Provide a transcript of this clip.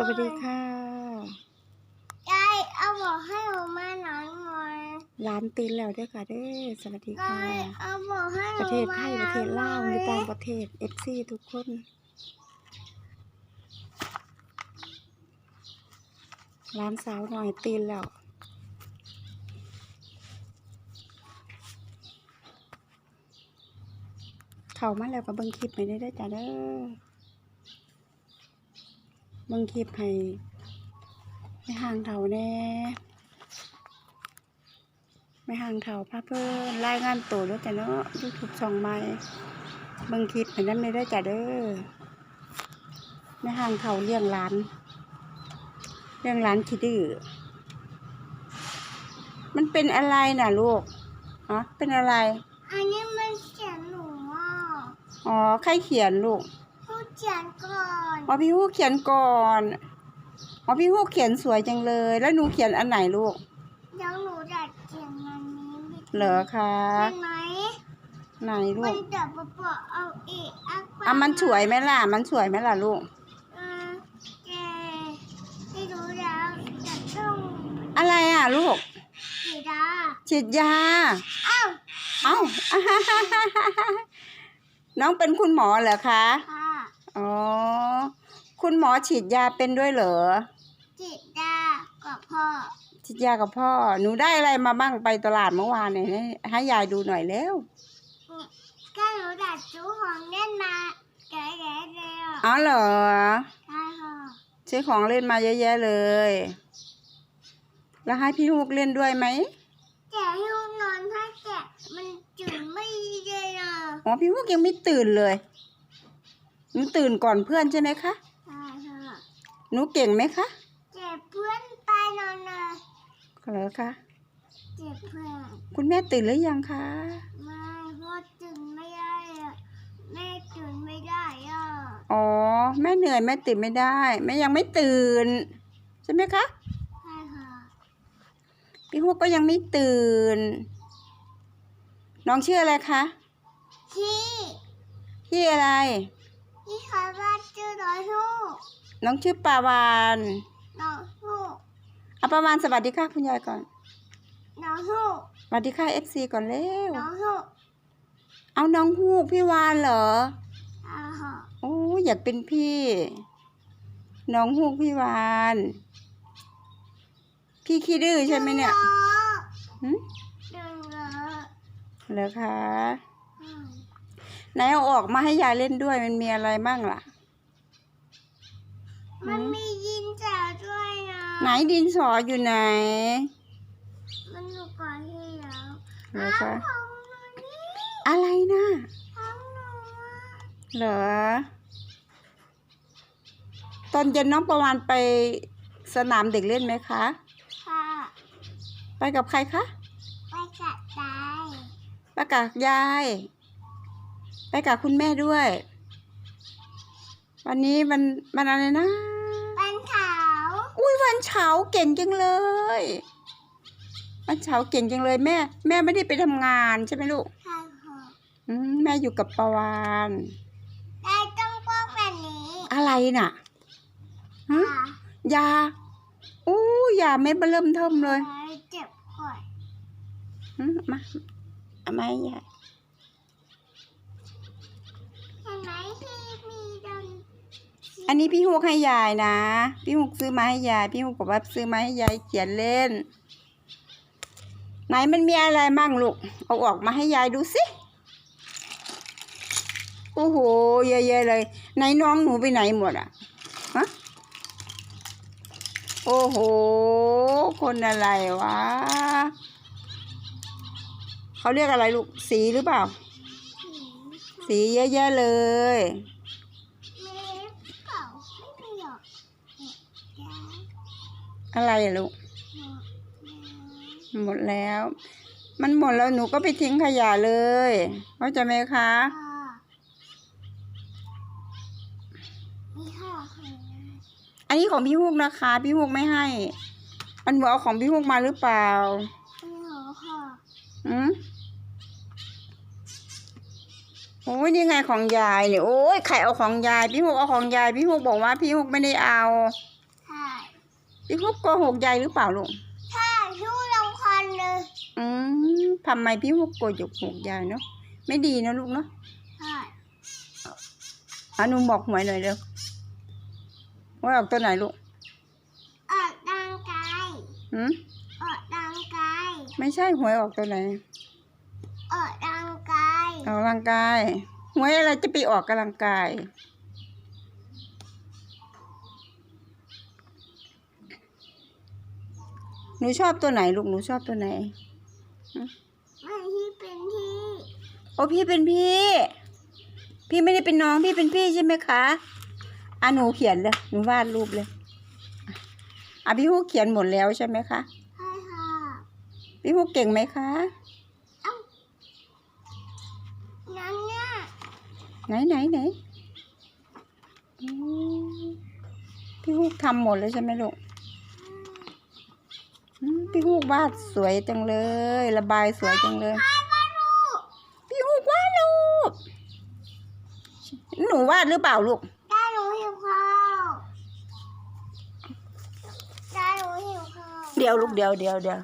สวัสดีค่ะ ยายเอาบอกให้หนูมาหน่อยหน่อยร้านตื่นแล้วเด้วยค่ะเด้อสวัสดียาค่ะยเอาบอกให้หปนูระเทศไทยมาประเทศลาวหอน่ยู่ต่างอยประเทศเอฟซีทุกคน ร้านสาวหน่อยตื่นแล้ว เข้ามาแล้วก็เบิ่งคลิปให้ได้ได้อจ้ะเด้อ เบิ่งคลิปให้ไม่ห่างเถาแน่ไม่ห่างเถาพาเพิ่นรายงานตัวด้วยจ้ะเนาะยูทูบช่องใหม่เบิ่งคลิปให้นั้นได้ได้จ้ะเด้อไม่ห่างเถาเลี้ยงหลานเลี้ยงหลานขี้ดื้อมันเป็นอะไรน่ะลูกฮะเป็นอะไร อันนี้มันเขียนหนูอะอ๋อใครเขียนลูกผู้เขียนก่อน อ๋อพี่ฮูกเขียนก่อนอ๋อพี่ฮูกเขียนสวยจังเลย แล้วหนูเขียนอันไหนลูกเดี๋ยวหนูจะเขียนมันนี้ไม่เหรอคะเป็นไหมไหนลูมันกจะปะปะเอาอีกอักอะมันสวยไหมล่ะ มันสวยไหมล่ะลูก เออแกที่รู้แล้วจะต้องอะไรอะลูกสีดาฉีดยาเอ้าเอ้า น้องเป็นคุณหมอเหรอคะ ค่ะ อ๋อ คุณหมอฉีดยาเป็นด้วยเหรอ จิตดากับพ่อ ฉีดยากับพ่อ หนูได้อะไรมาบ้างไปตลาดเมื่อวานเนี่ยให้ให้ยายดูหน่อยเร็วก็หนูดัดจูของเล่นมาแก่ๆเลยอะอ๋อเหรอ ใช่ค่ะซื้อของเล่นมาเยอะแยะเลย แล้วให้พี่ฮูกเล่นด้วยไหมแต่ให้ลูกนอนถ้าแกะมันจุดไม่ได้อะอ๋อพี่ฮูกยังไม่ตื่นเลย หนูตื่นก่อนเพื่อนใช่ไหมคะใช่ค่ะหนูเก่งไหมคะเจ็บเพื่อนไปนอนนะเหรอคะเจ็บเพื่อนคุณแม่ตื่นหรือยังคะไม่พ่อตื่นไม่ได้อะแม่ตื่นไม่ได้อะอ๋อแม่เหนื่อยแม่ตื่นไม่ได้แม่ยังไม่ตื่น ใช่ไหมคะใช่ค่ะพี่ฮูกก็ยังไม่ตื่น น้องชื่ออะไรคะที่พี่อะไร ที่เขาว่าชื่อน้อยฮูกน้องชื่อปาวานน้องฮูกเอาปาวานสวัสดีค่ะคุณยายก่อน น้องฮูกสวัสดีค่ะเอฟซีก่อนเร็ว น้องฮูกเอาน้องฮูกพี่วานเหรออ่าค่ะโอ้อยากเป็นพี่ น้องฮูกพี่วาน พี่ขี้ดื้อใช่ไหมเนี่ยดึงหึเหรอเหรอคะ อืม ไหนเอาออกมาให้ยายเล่นด้วยมันมีอะไรบ้างล่ะ มันมียินจ่าด้วยนะไหนดินสออยู่ไหน มันอยู่ก่อนที่แล้วเหรอคะของหนูนี่อะไรนะของหนูอะเหรอ ตอนเย็นน้องประวานไปสนามเด็กเล่นไหมคะ ค่ะ ไปกับใครคะ ไปกัดตาย ไปกับยาย ไปกับคุณแม่ด้วย วันนี้มันมันอะไรนะปันขาวอุ้ยวันเฉาเก่งจังเลย วันเฉาเก่งจังเลยแม่ แม่ไม่ได้ไปทำงานใช่ไหมลูกค่ะค่ะอืมแม่อยู่กับประวานได้ต้องพวกแบบนี้อะไรน่ะฮะค่ะยาอู้ยาเม็ดเบอเริ่มเทิมเลยไว้เจ็บก่อน อืมมาเอามาให้ยาย เห็นไหมที่มีดน อันนี้พี่ฮุกให้ยายนะ พี่ฮุกซื้อมาให้ยาย พี่ฮุกบอกว่าซื้อมาให้ยายเขียนเล่น ไหนมันมีอะไรมั่งลูก เอาออกมาให้ยายดูสิโอ้โหเยอะแยะเลย ไหนน้องหนูไปไหนหมดอะฮะโอ้โห คนอะไรวะเขาเรียกอะไรลูกสีหรือเปล่า สีสีเยอะแยะเลย มีเปล่าไม่มีหรอกเนี่ยยา อะไรอะลูกหมดแล้วหมดแล้ว มันหมดแล้วหนูก็ไปทิ้งขยะเลยเข้าใจไหมคะค่ะมีข้าวค่ะอันนี้ของพี่ฮุกนะคะ พี่ฮุกไม่ให้มันหนูเอาของพี่ฮุกมาหรือเปล่ามีหัวค่ะอืมโอ้ยนี่ไงของยายเนี่ยโอ้ยใครเอาของยาย พี่ฮุกเอาของยาย พี่ฮุกบอกว่าพี่ฮุกไม่ได้เอา พี่ฮุกโกหกยายหรือเปล่าลูกใช่ชูรำคันเลยอืมทำไมพี่ฮุกโกหกหกยายเนาะไม่ดีนะลูกเนาะใช่อาหนูบอกหวยหน่อยเร็วว่าออกตัวไหนลูกออกดังกายหืมออกดังกายไม่ใช่หวยออกตัวไหนออกดังกายออกกำลังกายหวยอะไรจะไปออกกำลังกาย หนูชอบตัวไหนลูกหนูชอบตัวไหนไม่ที่เป็นที่ โอ้พี่เป็นพี่ พี่ไม่ได้เป็นน้องพี่เป็นพี่ใช่ไหมคะอะหนูเขียนเลยหนูวาดรูปเลยอะพี่ฮูกเขียนหมดแล้วใช่ไหมคะใช่ค่ะพี่ฮูกเก่งไหมคะนั้นเนี่ยไหนไหนไหนอืมพี่ฮูกทำหมดเลยใช่ไหมลูกอืม พี่ฮูกวาดสวยจังเลย ระบายสวยจังเลยใครมาดูพี่ฮูกวาดรูปหนูวาดหรือเปล่าลูก ได้หนูหิวข้าวได้หนูหิวข้าวเดี๋ยวลูกเดี๋ยวเดี๋ยวเดี๋ยว